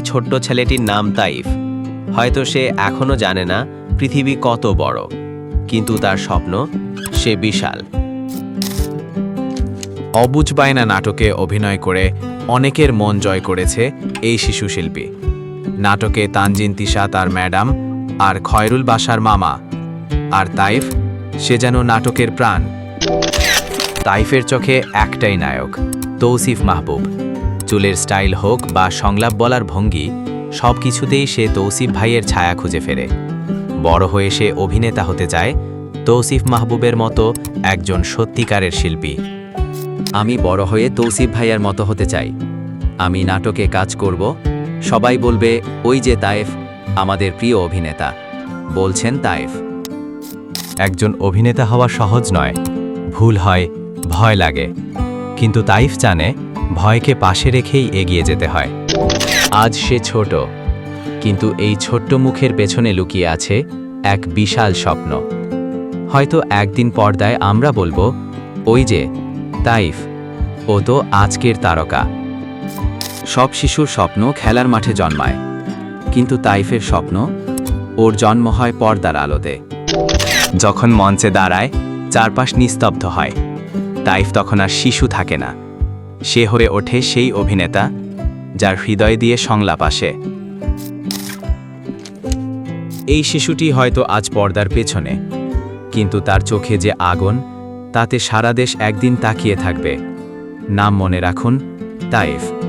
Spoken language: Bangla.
ছোট্ট ছেলেটির নাম তাইফ। হয়তো সে এখনও জানে না পৃথিবী কত বড়, কিন্তু তার স্বপ্ন সে বিশাল। অবুজ নাটকে অভিনয় করে অনেকের মন জয় করেছে এই শিশু শিল্পী নাটকে তানজিন তিশা তার ম্যাডাম আর খয়রুল বাসার মামা। আর তাইফ, সে যেন নাটকের প্রাণ। তাইফের চোখে একটাই নায়ক, তৌসিফ মাহবুব। চুলের স্টাইল হোক বা সংলাপ বলার ভঙ্গি, সব কিছুতেই সে তৌসিফ ভাইয়ের ছায়া খুঁজে ফেরে। বড় হয়ে সে অভিনেতা হতে চায় তৌসিফ মাহবুবের মতো একজন সত্যিকারের শিল্পী। আমি বড় হয়ে তৌসিফ ভাইয়ার মতো হতে চাই। আমি নাটকে কাজ করব। সবাই বলবে, ওই যে তায়েফ, আমাদের প্রিয় অভিনেতা। বলছেন তায়েফ। একজন অভিনেতা হওয়া সহজ নয়। ভুল হয়, ভয় লাগে। কিন্তু তাইফ জানে ভয়কে পাশে রেখেই এগিয়ে যেতে হয়। আজ সে ছোট, কিন্তু এই ছোট্ট মুখের পেছনে লুকিয়ে আছে এক বিশাল স্বপ্ন। হয়তো একদিন পর্দায় আমরা বলব, ওই যে, তাইফ, ও তো আজকের তারকা। সব শিশুর স্বপ্ন খেলার মাঠে জন্মায়, কিন্তু তাইফের স্বপ্ন ওর জন্ম হয় পর্দার আলোতে। যখন মঞ্চে দাঁড়ায়, চারপাশ নিস্তব্ধ হয়। তাইফ তখন আর শিশু থাকে না। সে হয়ে ওঠে সেই অভিনেতা, যার হৃদয় দিয়ে সংলাপ আসে। এই শিশুটি হয়তো আজ পর্দার পেছনে, কিন্তু তার চোখে যে আগুন, তাতে সারা দেশ একদিন তাকিয়ে থাকবে। নাম মনে রাখুন তাইফ